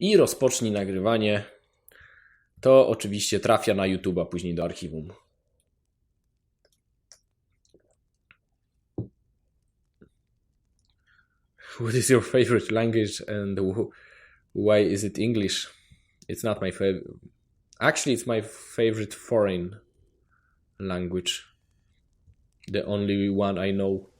i rozpocznij nagrywanie, to oczywiście trafia na YouTube'a później do archiwum. What is your favorite language and wh- why is it English? It's not my favorite. Actually, it's my favorite foreign language. The only one I know.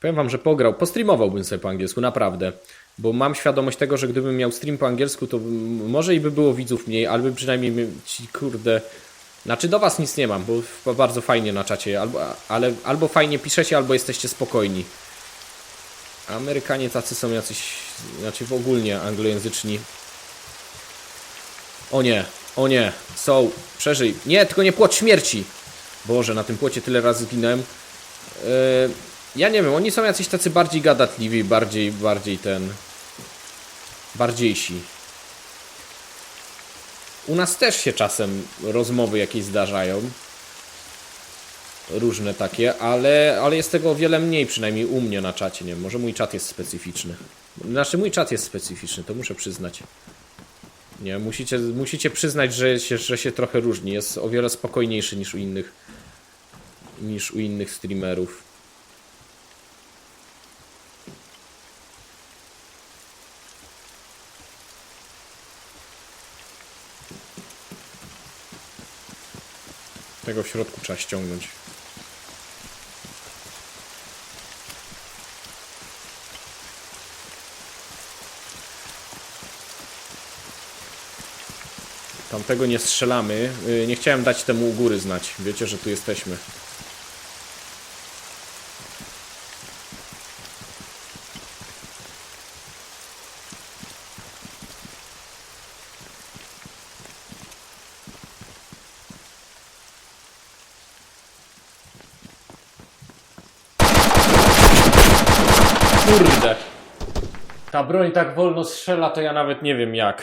Powiem wam, że pograł. Postreamowałbym sobie po angielsku, naprawdę. Bo mam świadomość tego, że gdybym miał stream po angielsku, to może i by było widzów mniej, albo przynajmniej ci kurde. Znaczy do was nic nie mam, bo bardzo fajnie na czacie, albo, ale, albo fajnie piszecie, albo jesteście spokojni. Amerykanie tacy są jacyś, znaczy w ogólnie anglojęzyczni. O nie, o nie, są, przeżyj. Nie, tylko nie płot śmierci. Boże, na tym płocie tyle razy zginąłem. Yy, ja nie wiem, oni są jacyś tacy bardziej gadatliwi, bardziej, bardziej ten... Bardziejsi. U nas też się czasem rozmowy jakieś zdarzają. Różne takie, ale, ale jest tego o wiele mniej, przynajmniej u mnie na czacie. Nie wiem, może mój czat jest specyficzny. Znaczy, mój czat jest specyficzny, to muszę przyznać. Nie, musicie, musicie przyznać, że się, że się trochę różni. Jest o wiele spokojniejszy niż u innych niż u innych streamerów. Tego w środku trzeba ściągnąć. Tamtego nie strzelamy. Yy, Nie chciałem dać temu u góry znać. Wiecie, że tu jesteśmy. Kurde. Ta broń tak wolno strzela, to ja nawet nie wiem jak.